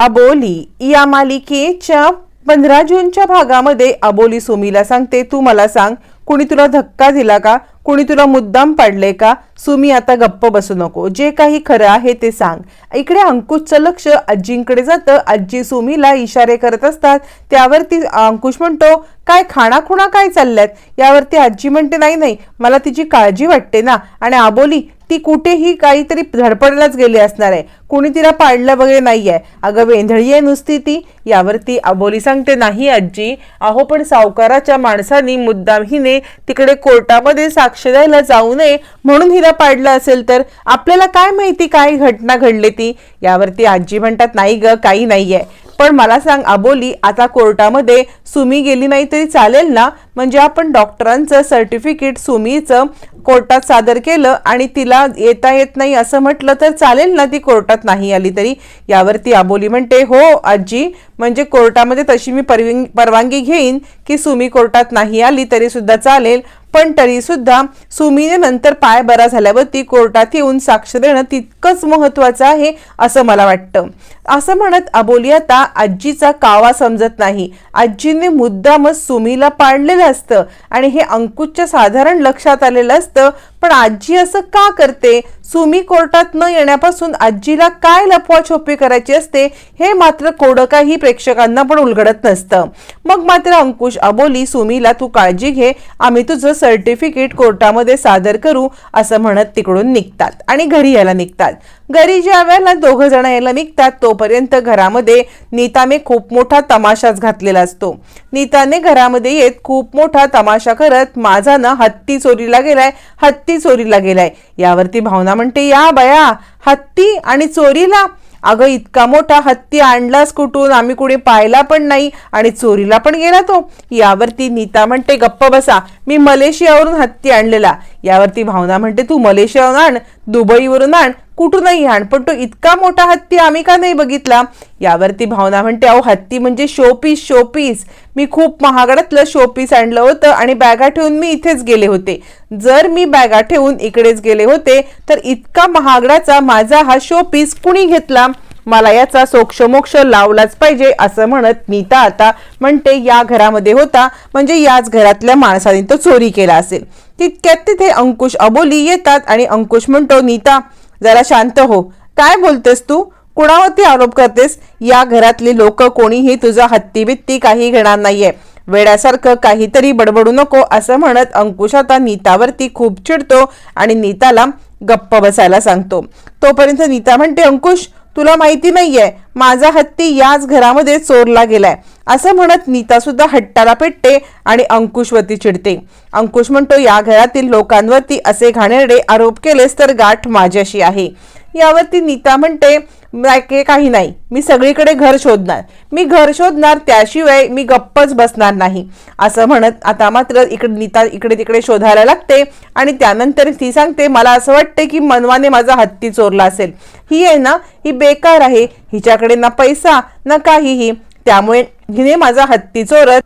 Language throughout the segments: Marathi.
अबोली या मालिकेच्या पंधरा जूनच्या भागामध्ये अबोली सुमीला सांगते तू मला सांग कुणी तुला धक्का दिला का? कुणी तुला मुद्दाम पाडले का? सुमी आता गप्प बसू नको. जे काही खरं आहे ते सांग. इकडे अंकुशचं लक्ष आजींकडे जातं. आजी सुमीला इशारे करत असतात. त्यावरती अंकुश म्हणतो काय खाणाखुणा काय चालल्यात? यावरती आजी म्हणते नाही नाही मला तिची काळजी वाटते ना. आणि आबोली ती कुठेही काहीतरी धडपडलाच गेली असणार आहे. कुणी तिला पाडलं वगैरे नाही आहे अगं वेंधळी आहे नुसती ती. यावरती अबोली सांगते नाही आजी. अहो पण सावकाराच्या माणसानी मुद्दाम हिने तिकडे कोर्टामध्ये साक्ष द्यायला जाऊ नये म्हणून हिला पाडलं असेल तर आपल्याला काय माहिती काय घटना घडली ती? यावरती आजी म्हणतात नाही ग काही नाही आहे पण मला सांग अबोली आता कोर्टामध्ये सुमी गेली नाही तरी चालेल ना? म्हणजे आपण डॉक्टरांचं सर्टिफिकेट सुमीचं कोर्टात सादर केलं आणि तिला येता येत नाही असं म्हटलं तर चालेल ना ती कोर्टात नाही आली तरी? यावरती अबोली म्हणते हो आजी म्हणजे कोर्टामध्ये तशी मी परविंग परवानगी घेईन की सुमी कोर्टात नाही आली तरी सुद्धा चालेल. पण तरी सुद्धा सुमीने नंतर पाय बरा झाल्यावरती कोर्टात येऊन साक्ष देणं तितकंच महत्वाचं आहे असं मला वाटतं. असं म्हणत अबोली आता आजीचा कावा समजत नाही. आजीने मुद्दामच सुमीला पाडलेलं असतं आणि हे अंकुशच्या साधारण लक्षात आलेलं असतं पण आजी असं का करते? सुमी कोर्टात न येण्यापासून आजीला काय लपवा छोपी करायची असते हे मात्र कोडं काही प्रेक्षकांना पण उलगडत नसतं. मग मात्र अंकुश अबोली सुमीला तू काळजी घे आम्ही तुझं सर्टिफिकेट कोर्टामध्ये सादर करू असं म्हणत तिकडून निघतात आणि घरी यायला निघतात. घरी ज्या वेळेला दोघं जण यायला निघतात तोपर्यंत घरामध्ये नीताने खूप मोठा तमाशाच घातलेला असतो. नीताने घरामध्ये येत खूप मोठा तमाशा करत माझा ना हत्ती चोरीला गेलाय हत्ती चोरीला गेलाय. यावरती भावना म्हणते या बया हत्ती आणि चोरीला. अगं इतका मोठा हत्ती आणलास कुठून? आम्ही कुठे पाहिला पण नाही आणि चोरीला पण गेला तो. यावरती नीता म्हणते गप्प बसा मी मलेशियावरून हत्ती आणलेला. यावरती भावना म्हणते तू मलेशियावरून आण दुबईवरून आण कुठूनही आण पण तो इतका मोठा हत्ती आम्ही का नाही बघितला? यावरती भावना म्हणते अहो हत्ती म्हणजे शोपीस शोपीस. मी खूप महागडातलं शोपीस आणलं होतं आणि बॅगा ठेवून मी इथेच गेले होते. जर मी बॅगा ठेवून इकडेच गेले होते तर इतका महागडाचा माझा हा शोपीस कुणी घेतला? मला याचा सोक्षमोक्ष लावलाच पाहिजे असं म्हणत नीता आता म्हणते या घरामध्ये होता म्हणजे याच घरातल्या माणसाने तो चोरी केला असेल. तितक्यात तिथे अंकुश अबोली येतात आणि अंकुश म्हणतो नीता जरा शांत हो. काय बोलतेस तू? कुणावरती आरोप करतेस? या घरातली लोक कोणीही तुझा हत्ती बित्ती काही घेणार नाहीये. वेड्यासारखं काहीतरी बडबडू नको असं म्हणत अंकुश आता नीतावरती खूप चिडतो आणि नीताला गप्प बसायला सांगतो. तोपर्यंत नीता म्हणते अंकुश तुला माहिती नाहीये माझा हत्ती याच घरामध्ये चोरला गेलाय. असं म्हणत नीता सुद्धा हट्टाला पेटते आणि अंकुशवरती चिडते. अंकुश म्हणतो या घरातील लोकांवरती असे घाणेरडे आरोप केलेस तर गाठ माझ्याशी आहे. यावरती नीता म्हणते "नाही, काही नाही. मी सगळीकडे घर शोधणार. मी घर शोधणार त्याशिवाय मी गप्पच बसणार नाही. असं म्हणत आता मात्र इकडे नीता इकडे तिकडे शोधायला लागते आणि त्यानंतर ती सांगते मला असं वाटते की मनवाने माझा हत्ती चोरला असेल. ही आहे ना ही बेकार आहे. हिच्याकडे ना पैसा ना काहीही. त्यामुळे हिने माझा हत्ती चोरत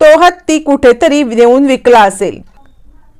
तो हत्ती कुठेतरी नेऊन विकला असेल.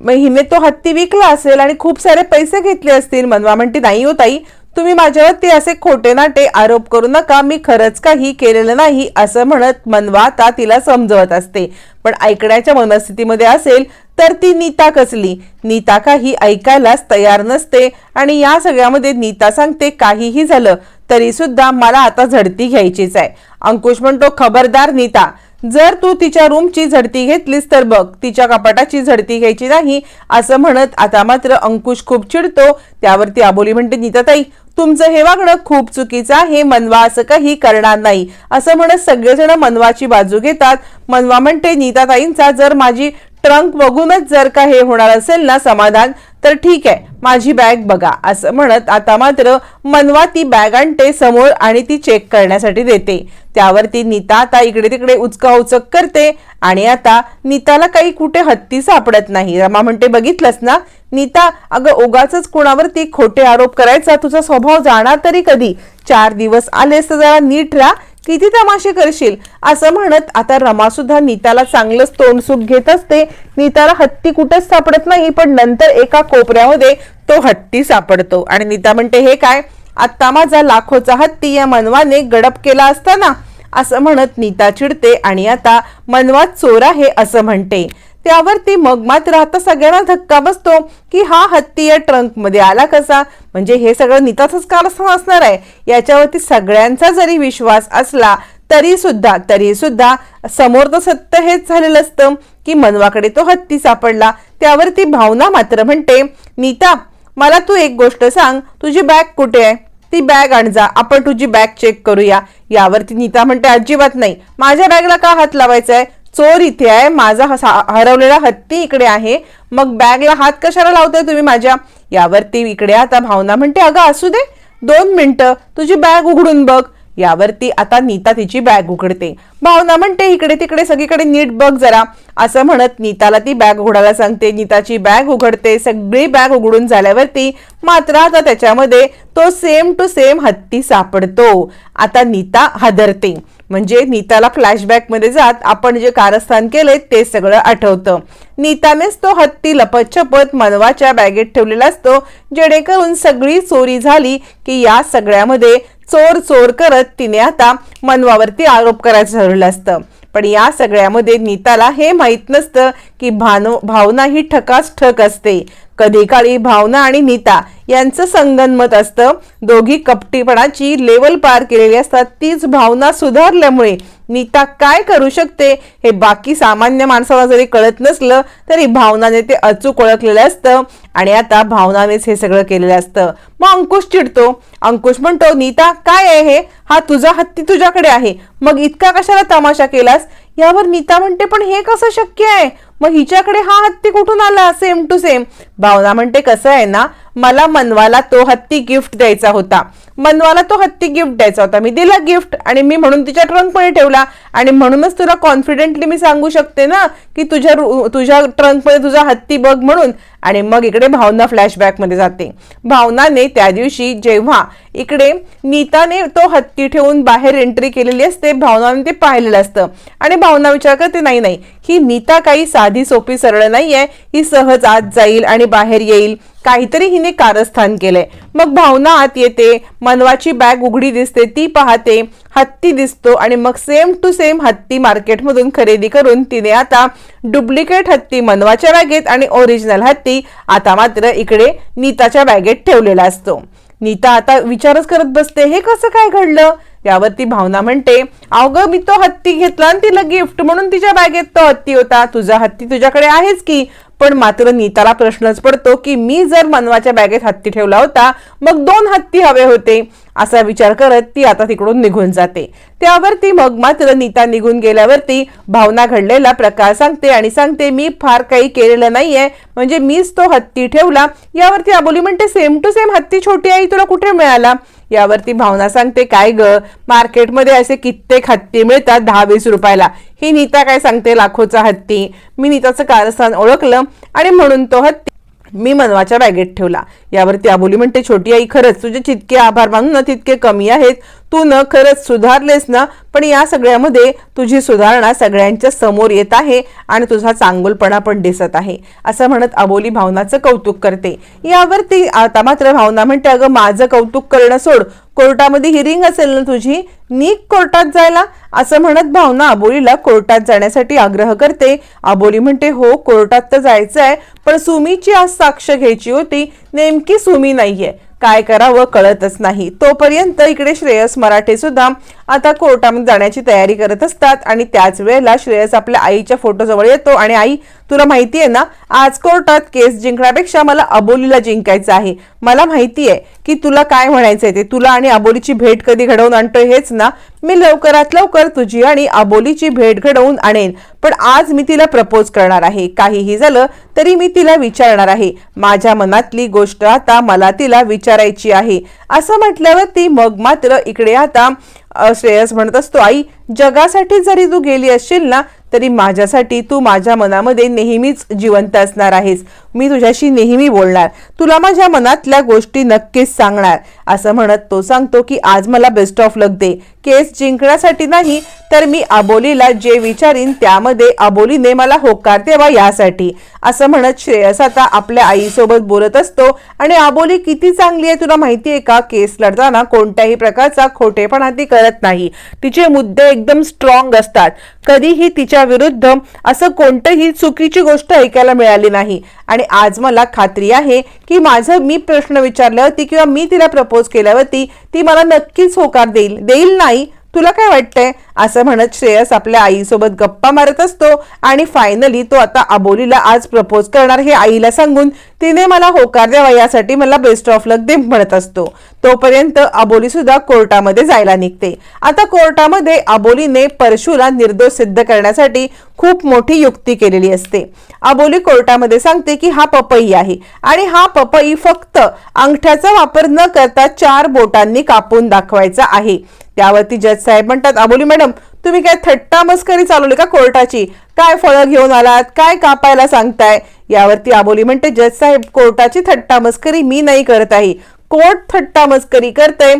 मग हिने तो हत्ती विकला असेल आणि खूप सारे पैसे घेतले असतील. मनवा म्हणते नाही हो ताई तुम्ही माझ्यावरती असे खोटे नाटे आरोप करू नका. मी खरंच काही केलेलं नाही असं म्हणत मनवा आता तिला समजवत असते. पण ऐकण्याच्या मनस्थितीमध्ये असेल तर ती नीता कसली? नीता काही ऐकायलाच तयार नसते आणि या सगळ्यामध्ये नीता सांगते काहीही झालं तरी सुद्धा मला आता झडती घ्यायचीच आहे. अंकुश म्हणतो खबरदार नीता जर तू तिच्या रूमची झडती घेतलीस तर बघ तिच्या कपाटाची झडती घ्यायची नाही असं म्हणत आता मात्र अंकुश खूप चिडतो. त्यावरती आबोली म्हणते नीताताई तुमचं हे वागणं खूप चुकीचं आहे मनवा असं काही करणार नाही. असं म्हणत सगळेजण मनवाची बाजू घेतात. मनवा म्हणते नीताताईंचा जर माझी ट्रंक बघूनच जर का हे होणार असेल ना समाधान तर ठीक आहे माझी बॅग बघा. असं म्हणत आता मात्र मनवा ती बॅग आणते समोर आणि ती चेक करण्यासाठी देते. त्यावरती नीता आता इकडे तिकडे उचका उचक करते आणि आता नीताला काही कुठे हत्ती सापडत नाही. रमा म्हणते बघितलंस ना? नीता अगं ओगाच कुणावरती खोटे आरोप करायचा? तुझा स्वभाव जाणार तरी कधी? चार दिवस आलेस तर जरा नीट राहा. किती तमाशे करशील? असं म्हणत आता रमा सुद्धा नीताला चांगलंच तोंडसूप घेत असते. नीताला हत्ती कुठंच सापडत नाही पण नंतर एका कोपऱ्यामध्ये तो हत्ती सापडतो. आणि नीता म्हणते हे काय? आत्ता माझा लाखोचा हत्ती या मनवाने गडप केला असता ना? असं म्हणत नीता चिडते आणि आता मनवा चोर आहे असं म्हणते. त्यावरती मग मात्र आता सगळ्यांना धक्का बसतो की हा हत्ती या ट्रंकमध्ये आला कसा? म्हणजे हे सगळं नितासच कारस्थान असणार आहे. याच्यावरती सगळ्यांचा जरी विश्वास असला तरी सुद्धा तरी सुद्धा समोर तर सत्य हेच झालेलं असतं की मनवाकडे तो हत्ती सापडला. त्यावरती भावना मात्र म्हणते नीता मला तू एक गोष्ट सांग. तुझी बॅग कुठे आहे? ती बॅग आण जा. आपण तुझी बॅग चेक करूया. यावरती नीता म्हणते अजिबात नाही. माझ्या बॅगला का हात लावायचा आहे चोर इथे आहे. माझा हरवलेला हत्ती इकडे आहे. मग बॅगला हात कशाला लावताय तुम्ही माझ्या? यावरती इकडे आता भावना म्हणते अगं असू दे. दोन मिनटं. तुझी बॅग उघडून बघ. यावरती आता नीता तिची बॅग उघडते. भावना म्हणते इकडे तिकडे सगळीकडे नीट बघ जरा. असं म्हणत नीताला ती बॅग उघडायला सांगते. नीताची बॅग उघडते. सगळी बॅग उघडून झाल्यावरती मात्र आता त्याच्यामध्ये तो सेम टू सेम हत्ती सापडतो. आता नीता हादरते. म्हणजे नीताला फ्लॅशबॅकमध्ये जात आपण जे कारस्थान केले ते सगळं आठवतं. नीतानेच तो हत्ती लपतछपत मनवाच्या बॅगेत ठेवलेला असतो जेणेकरून सगळी चोरी झाली की या सगळ्यामध्ये चोर चोर करत तिने आता मनवावरती आरोप करायचं ठरवलं असतं. पण या सगळ्यामध्ये नीताला हे माहीत नसतं की भानो भावना ही ठकास ठक असते. कधी काळी भावना आणि नीता यांचं संगनमत असतं. दोघी कपटीपणाची लेवल पार केलेली असतात. तीच भावना सुधारल्यामुळे नीता काय करू शकते हे बाकी सामान्य माणसाला जरी कळत नसलं तरी भावनाने ते अचूक ओळखलेलं असतं. आणि आता भावनानेच हे सगळं केलेलं असतं. मग अंकुश चिडतो. अंकुश म्हणतो नीता काय आहे हे? हा तुझा हत्ती तुझ्याकडे आहे. मग इतका कशाला तमाशा केलास? यावर नीता म्हणते पण हे कसं शक्य आहे? मग हिच्याकडे हा हत्ती कुठून आला सेम टू सेम भावना म्हणते कसं आहे ना मला मनवाला तो हत्ती गिफ्ट द्यायचा होता. मनवाला तो हत्ती गिफ्ट द्यायचा होता. मी दिला गिफ्ट आणि मी म्हणून तिच्या ट्रंकमध्ये ठेवला. आणि म्हणूनच तुला कॉन्फिडेंटली मी सांगू शकते ना की तुझ्या तुझ्या ट्रंकमध्ये तुझा हत्ती बघ म्हणून. आणि मग इकडे भावना फ्लॅशबॅकमध्ये जाते. भावनाने त्या दिवशी जेव्हा इकडे नीताने तो हत्ती ठेवून बाहेर एंट्री केलेली असते भावनाने ते पाहिलेलं असतं. आणि भावना विचार करते नाही नाही. ही नीता काही साधी सोपी सरळ नाही आहे ही सहज आत जाईल आणि बाहेर येईल. काहीतरी हिने कारस्थान केलंय. मग भावना आत येते मनवाची बॅग उघडी दिसते ती पाहते हत्ती दिसतो आणि मग सेम टू सेम हत्ती मार्केटमधून खरेदी करून तिने आता डुप्लिकेट हत्ती मनवाच्या बॅगेत आणि ओरिजिनल हत्ती आता मात्र इकडे नीताच्या बॅगेत ठेवलेला असतो. नीता आता विचारच करत बसते हे कसं काय घडलं? यावरती भावना म्हणते अवघं मी तो हत्ती घेतला आणि तिला गिफ्ट म्हणून तिच्या बॅगेत तो हत्ती होता. तुझा हत्ती तुझ्याकडे आहेच की? पण मात्र नीताला प्रश्नच पडतो की मी जर मनवाच्या बॅगेत हत्ती ठेवला होता मग दोन हत्ती हवे होते. असा विचार करत ती आता तिकडून निघून जाते. त्यावरती मग मात्र नीता निघून गेल्यावरती भावना घडलेला प्रकार सांगते आणि सांगते मी फार काही केलेलं नाहीये. म्हणजे मीच तो हत्ती ठेवला. यावरती अबोली म्हणते सेम टू सेम हत्ती छोटी आई तुला कुठे मिळाला? यावरती भावना सांगते काय ग? मार्केटमध्ये असे कित्येक हत्ती मिळतात दहा वीस रुपयाला. ही नीता काय सांगते? लाखोचा हत्ती. मी नीताचं कारस्थान ओळखलं आणि म्हणून तो हत्ती मी मनवाच्या बॅगेत ठेवला. यावरती आबोली म्हणते छोटी आई खरंच तुझे जितके आभार मानू ना तितके कमी आहेत. तू न खरंच सुधारलेस ना पण या सगळ्यामध्ये तुझी सुधारणा सगळ्यांच्या समोर येत आहे आणि तुझा चांगुलपणा पण दिसत आहे असं म्हणत अबोली भावनाचं कौतुक करते. यावरती आता मात्र भावना म्हणते अगं माझं कौतुक करणं सोड. कोर्टामध्ये हिरिंग असेल ना तुझी? नीक कोर्टात जायला. असं म्हणत भावना अबोलीला कोर्टात जाण्यासाठी आग्रह करते. अबोली म्हणते हो कोर्टात तर जायचं आहे पण सुमीची आज साक्ष घ्यायची होती. नेमकी सुमी नाहीये. काय करावं कळतच नाही. तोपर्यंत इकडे श्रेयस मराठे सुद्धा आता कोर्टामध्ये जाण्याची तयारी करत असतात आणि त्याच वेळेला श्रेयस आपल्या आईच्या फोटोजवळ येतो. आणि आई तुला माहिती आहे ना आज कोर्टात केस जिंकण्यापेक्षा मला अबोलीला जिंकायचं आहे. मला माहिती आहे की तुला काय म्हणायचं आहे ते. तुला आणि अबोलीची भेट कधी घडवून आणतोय हेच ना. मी लवकरात लवकर तुझी आणि अबोलीची भेट घडवून आणेन. पण आज मी तिला प्रपोज करणार आहे. काहीही झालं तरी मी तिला विचारणार आहे. माझ्या मनातली गोष्ट आता मला तिला विचारायची आहे. असं म्हटल्यावर ती मग मात्र इकडे आता श्रेयस म्हणत असतो आई जगासाठी जरी तू गेली असशील ना तरी माझ्यासाठी तू माझ्या मनामध्ये नेहमीच जिवंत असणार आहेस. मी तुझ्याशी नेहमी बोलणार. तुला माझ्या मनातल्या गोष्टी नक्कीच सांगणार. असं म्हणत तो सांगतो की आज मला बेस्ट ऑफ लक दे. केस जिंकण्यासाठी नाही तर मी आबोलीला जे विचारीन त्यामध्ये आबोलीने मला होकार द्यावा यासाठी. असं म्हणत श्रेयस आता आपल्या आईसोबत बोलत असतो. आणि आबोली किती चांगली आहे तुला माहिती आहे का? केस लढताना कोणत्याही प्रकारचा खोटेपणा ती करत नाही. तिचे मुद्दे एकदम स्ट्रॉंग असतात. कधीही तिच्या विरुद्ध असं कोणतंही चुकीची गोष्ट ऐकायला मिळाली नाही. आणि आज मला खात्री आहे की माझं मी प्रश्न विचारल्यावरती किंवा मी तिला प्रपोज केल्यावरती ती मला नक्कीच होकार देईल. देईल नाही तुला काय वाटतंय? असं म्हणत श्रेयस आपल्या आईसोबत गप्पा मारत असतो आणि फायनली तो आता अबोलीला आज प्रपोज करणार हे आईला सांगून तिने मला होकार द्यावा यासाठी मला बेस्ट ऑफ लक दे म्हणत असतो. तोपर्यंत आबोली सुद्धा कोर्टामध्ये जायला निघते. आता कोर्टामध्ये आबोलीने परशुला निर्दोष सिद्ध करण्यासाठी खूप मोठी युक्ती केलेली असते. आबोली कोर्टामध्ये सांगते की हा पपई आहे आणि हा पपई फक्त अंगठ्याचा वापर न करता चार बोटांनी कापून दाखवायचा आहे. त्यावरती जज साहेब म्हणतात आबोली मॅडम तुम्ही काय थट्टा मस्करी चालवली का कोर्टाची? काय फळं घेऊन आलात? काय कापायला सांगताय? यावरती आबोली म्हणते जज साहेब कोर्टाची थट्टा मस्करी मी नाही करत आहे. कोर्ट थट्टा मस्करी करते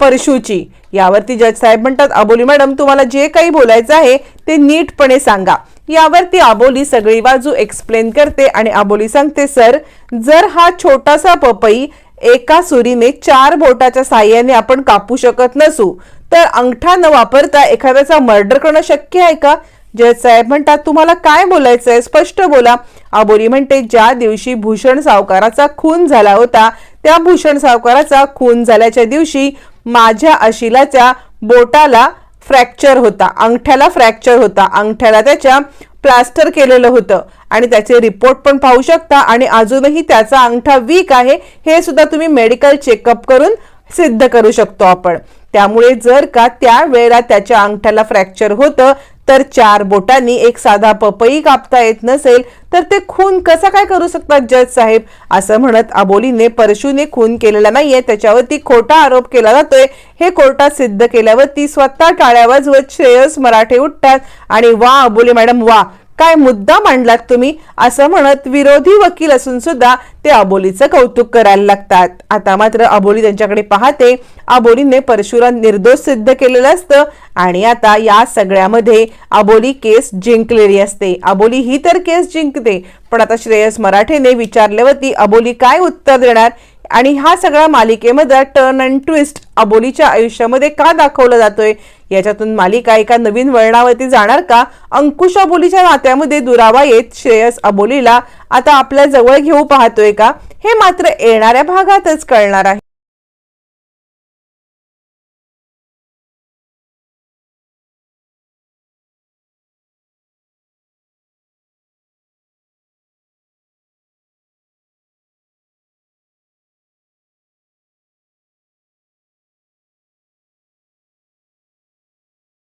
परशूची. यावरती जज साहेब म्हणतात आबोली मॅडम तुम्हाला जे काही बोलायचं आहे ते नीटपणे सांगा. यावरती आबोली सगळी बाजू एक्सप्लेन करते आणि आबोली सांगते सर जर हा छोटासा पपई एका सुरीने चार बोटाच्या साह्याने आपण कापू शकत नसू तर अंगठा न वापरता एखाद्याचा मर्डर करणं शक्य आहे का? जज साहेब म्हणतात तुम्हाला काय बोलायचं आहे स्पष्ट बोला. आबोली म्हणते ज्या दिवशी भूषण सावकाराचा खून झाला होता त्या भूषण सावकाराचा खून झाल्याच्या दिवशी माझ्या अशिलाच्या बोटाला फ्रॅक्चर होता. अंगठ्याला फ्रॅक्चर होता. अंगठ्याला त्याच्या प्लास्टर केलेलं होतं. आणि त्याचे रिपोर्ट पण पाहू शकता. आणि अजूनही त्याचा अंगठा वीक आहे. हे सुद्धा तुम्ही मेडिकल चेकअप करून सिद्ध करू शकतो आपण. त्यामुळे जर का त्या वेळेला त्याच्या अंगठ्याला फ्रॅक्चर होतं तर चार बोटांनी एक साधा पपई कापता येत नसेल तर ते खून कसा काय करू शकतात जज साहेब? असं म्हणत अबोलीने परशुने खून केलेला नाहीये त्याच्यावरती खोटा आरोप केला जातोय. हे कोर्टात सिद्ध केल्यावरती स्वतः टाळ्या वाजवत श्रेयस मराठे उठतात. आणि वा अबोली मॅडम वा. काय मुद्दा मांडलात तुम्ही? असं म्हणत विरोधी वकील असून सुद्धा ते अबोलीचं कौतुक करायला लागतात. आता मात्र अबोली त्यांच्याकडे पाहते. अबोलीने परशुराम निर्दोष सिद्ध केलेलं असतं आणि आता या सगळ्यामध्ये अबोली केस जिंकलेली असते. अबोली ही तर केस जिंकते पण आता श्रेयस मराठेने विचारल्यावरती अबोली काय उत्तर देणार? आणि हा सगळा मालिकेमध्ये टर्न अँड ट्विस्ट अबोलीच्या आयुष्यामध्ये का दाखवला जातोय? याच्यातून मालिका एका नवीन वळणावरती जाणार का? अंकुश अबोलीच्या नात्यामध्ये दुरावा येत श्रेयस अबोलीला आता आपल्या जवळ घेऊ पाहतोय का? हे मात्र येणाऱ्या भागातच कळणार आहे.